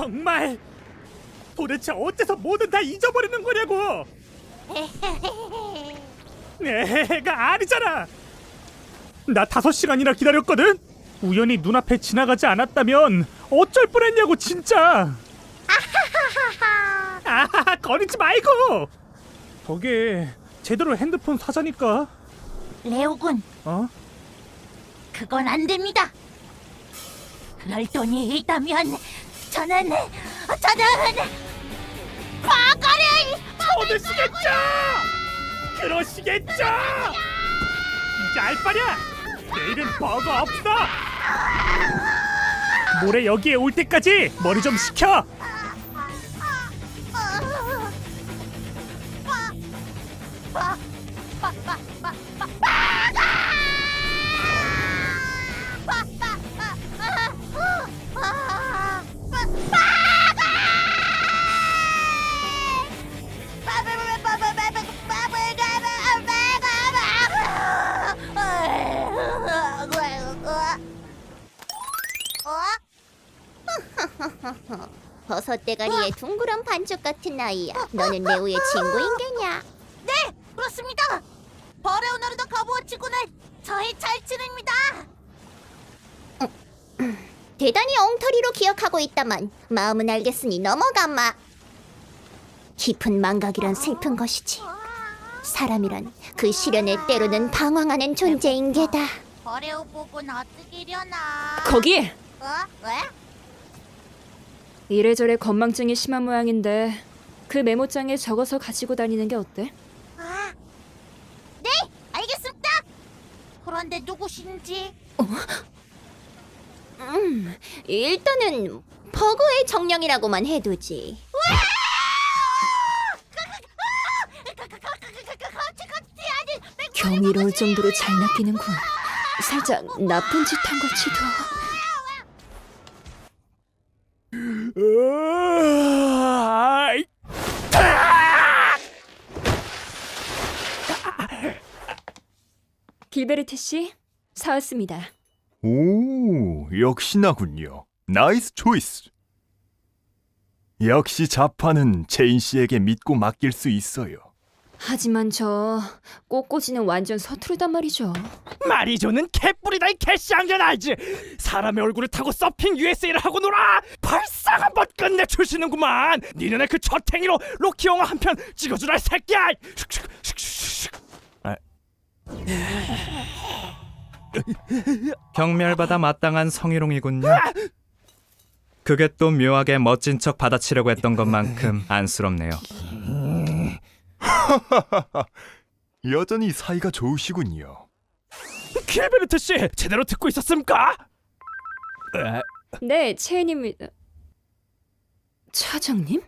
정말. 도대체 어째서 뭐든 다 잊어버리는 거냐고. 내가 아니잖아. 나 다섯 시간이나 기다렸거든? 우연히 눈앞에 지나가지 않았다면 어쩔 뻔했냐고 진짜. 아하하 거리지 말고. 저게 제대로 핸드폰 사자니까. 레오군, 어? 그건 안 됩니다. 그럴 돈이 있다면 저는 저는 과거를 얻으시겠죠? 그러시겠죠? 이제 알 바냐? 내일은 버거 없어. 모레 여기에 올 때까지 머리 좀 식혀. 버섯 대가리에 둥그런 반쪽 같은 아이야. 너는 레오의 친구인 게냐? 네, 그렇습니다. 버레오나르도 가부어치고는 저의 절친입니다. 대단히 엉터리로 기억하고 있다만 마음은 알겠으니 넘어가마. 깊은 망각이란 슬픈 것이지. 사람이란 그 시련에 때로는 방황하는 존재인 게다. 버레오 보고는 어떻게려나? 거기 어? 왜? 이래저래 건망증이 심한 모양인데 그 메모장에 적어서 가지고 다니는 게 어때? 아, 네, 알겠습니다. 그런데 누구신지? 음, 일단은 버거의 정령이라고만 해두지. 경이로울 정도로 잘 낚이는군. 살짝 나쁜 짓 한 걸지도. 으아이. 길베르트 씨 사왔습니다. 오, 역시나군요. 나이스 초이스. 역시 자파는 제인 씨에게 믿고 맡길 수 있어요. 하지만 저 꽃꽂이는 완전 서투르단 말이죠. 마리조는 개뿔이다 이 개쌍년 알지? 사람의 얼굴을 타고 서핑 USA를 하고 놀아. 발상 한번 끝내 주시는구만. 니네네 그 저탱이로 로키 영화 한 편 찍어주라 이 새끼야. 아, 경멸받아 마땅한 성희롱이군요. 그게 또 묘하게 멋진 척 받아치려고 했던 것만큼 안쓰럽네요. 여전히 사이가 좋으시군요. 킬베르트 씨 제대로 듣고 있었습니까? 에, 네, 채은입니다. 차장님?